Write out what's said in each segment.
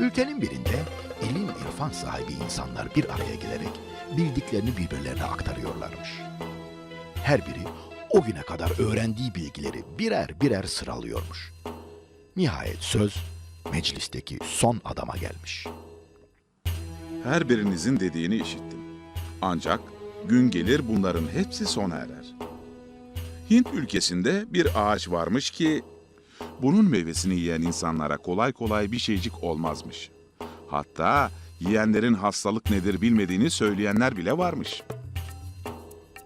Ülkenin birinde ilim irfan sahibi insanlar bir araya gelerek bildiklerini birbirlerine aktarıyorlarmış. Her biri o güne kadar öğrendiği bilgileri birer birer sıralıyormuş. Nihayet söz meclisteki son adama gelmiş. Her birinizin dediğini işittim. Ancak gün gelir bunların hepsi sona erer. Hint ülkesinde bir ağaç varmış ki bunun meyvesini yiyen insanlara kolay kolay bir şeycik olmazmış. Hatta yiyenlerin hastalık nedir bilmediğini söyleyenler bile varmış.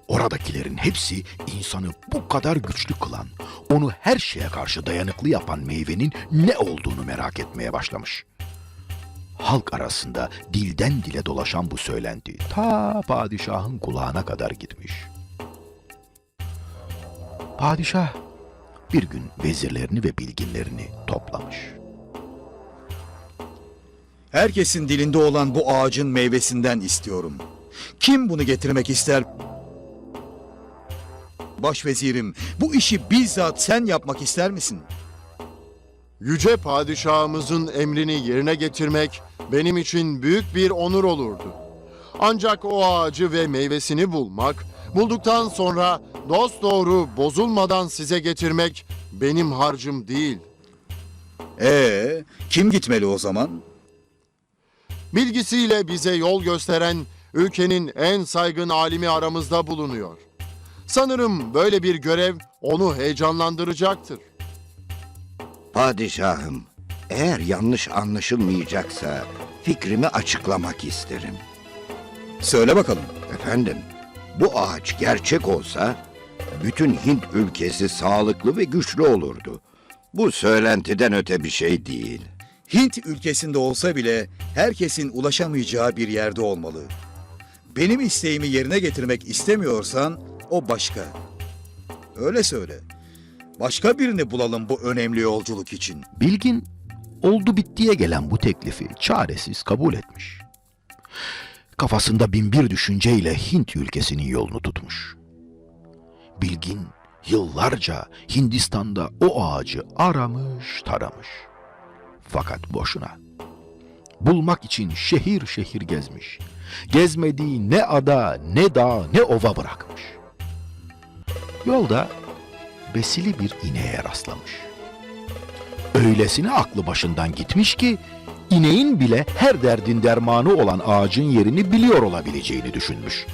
Oradakilerin hepsi insanı bu kadar güçlü kılan, onu her şeye karşı dayanıklı yapan meyvenin ne olduğunu merak etmeye başlamış. Halk arasında dilden dile dolaşan bu söylenti ta padişahın kulağına kadar gitmiş. Padişah bir gün vezirlerini ve bilginlerini toplamış. Herkesin dilinde olan bu ağacın meyvesinden istiyorum. Kim bunu getirmek ister? Başvezirim, bu işi bizzat sen yapmak ister misin? Yüce padişahımızın emrini yerine getirmek benim için büyük bir onur olurdu. Ancak o ağacı ve meyvesini bulmak, bulduktan sonra dosdoğru bozulmadan size getirmek benim harcım değil. Ee, kim gitmeli o zaman? Bilgisiyle bize yol gösteren ülkenin en saygın alimi aramızda bulunuyor. Sanırım böyle bir görev onu heyecanlandıracaktır. Padişahım, eğer yanlış anlaşılmayacaksa fikrimi açıklamak isterim. Söyle bakalım. Efendim, bu ağaç gerçek olsa bütün Hint ülkesi sağlıklı ve güçlü olurdu. Bu söylentiden öte bir şey değil. Hint ülkesinde olsa bile herkesin ulaşamayacağı bir yerde olmalı. Benim isteğimi yerine getirmek istemiyorsan o başka. Öyle söyle. Başka birini bulalım bu önemli yolculuk için. Bilgin oldu bittiye gelen bu teklifi çaresiz kabul etmiş. Kafasında binbir düşünceyle Hint ülkesinin yolunu tutmuş. Bilgin yıllarca Hindistan'da o ağacı aramış taramış. Fakat boşuna. Bulmak için şehir şehir gezmiş. Gezmediği ne ada, ne dağ, ne ova bırakmış. Yolda besili bir ineğe rastlamış. Öylesine aklı başından gitmiş ki ineğin bile her derdin dermanı olan ağacın yerini biliyor olabileceğini düşünmüş.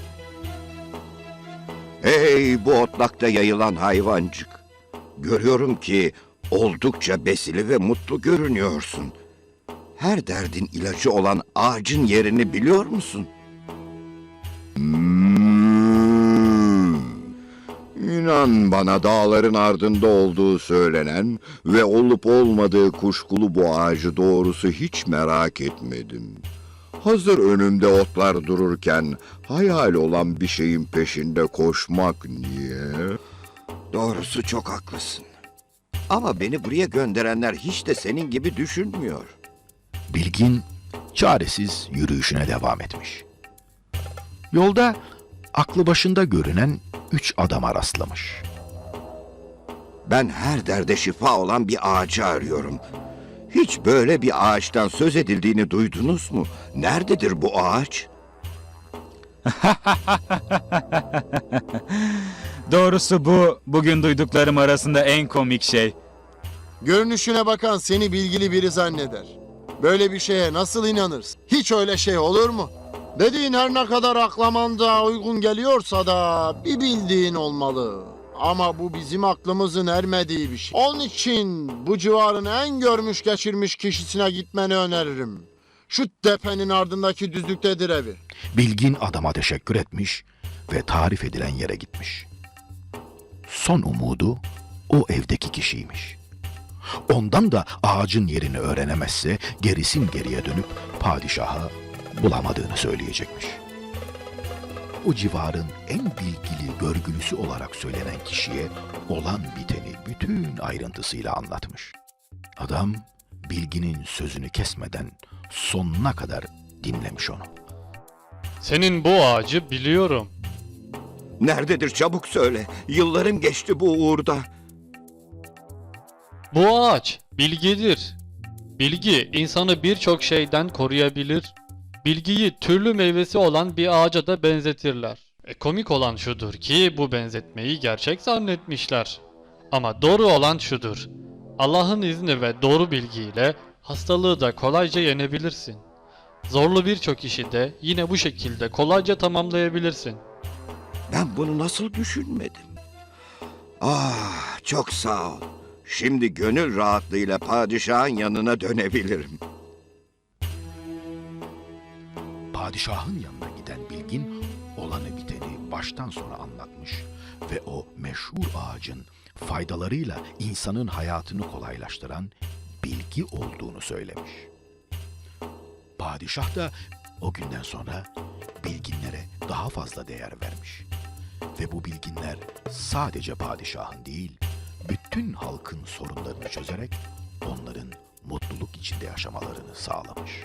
Hey bu otlakta yayılan hayvancık. Görüyorum ki oldukça besili ve mutlu görünüyorsun. Her derdin ilacı olan ağacın yerini biliyor musun? İnan bana dağların ardında olduğu söylenen ve olup olmadığı kuşkulu bu ağacı doğrusu hiç merak etmedim. Hazır önümde otlar dururken hayal olan bir şeyin peşinde koşmak niye? Doğrusu çok haklısın. Ama beni buraya gönderenler hiç de senin gibi düşünmüyor. Bilgin çaresiz yürüyüşüne devam etmiş. Yolda aklı başında görünen üç adama rastlamış. Ben her derde şifa olan bir ağacı arıyorum. Hiç böyle bir ağaçtan söz edildiğini duydunuz mu? Nerededir bu ağaç? Doğrusu bu bugün duyduklarım arasında en komik şey. Görünüşüne bakan seni bilgili biri zanneder. Böyle bir şeye nasıl inanırsın? Hiç öyle şey olur mu? Dediğin her ne kadar aklamandığa uygun geliyorsa da bir bildiğin olmalı. Ama bu bizim aklımızın ermediği bir şey. Onun için bu civarın en görmüş geçirmiş kişisine gitmeni öneririm. Şu tepenin ardındaki düzlüktedir evi. Bilgin adama teşekkür etmiş ve tarif edilen yere gitmiş. Son umudu o evdeki kişiymiş. Ondan da ağacın yerini öğrenemezse gerisin geriye dönüp padişaha bulamadığını söyleyecekmiş. O civarın en bilgili görgülüsü olarak söylenen kişiye olan biteni bütün ayrıntısıyla anlatmış. Adam bilginin sözünü kesmeden sonuna kadar dinlemiş onu. Senin bu ağacı biliyorum. Nerededir çabuk söyle. Yıllarım geçti bu uğurda. Bu ağaç bilgedir. Bilgi insanı birçok şeyden koruyabilir. Bilgiyi türlü meyvesi olan bir ağaca da benzetirler. E, komik olan şudur ki bu benzetmeyi gerçek zannetmişler. Ama doğru olan şudur. Allah'ın izni ve doğru bilgiyle hastalığı da kolayca yenebilirsin. Zorlu birçok işi de yine bu şekilde kolayca tamamlayabilirsin. Ben bunu nasıl düşünmedim? Ah, çok sağ ol. Şimdi gönül rahatlığıyla padişahın yanına dönebilirim. Padişahın yanına giden bilgin olanı biteni baştan sona anlatmış ve o meşhur ağacın faydalarıyla insanın hayatını kolaylaştıran bilgi olduğunu söylemiş. Padişah da o günden sonra bilginlere daha fazla değer vermiş. Ve bu bilginler sadece padişahın değil, bütün halkın sorunlarını çözerek onların mutluluk içinde yaşamalarını sağlamış.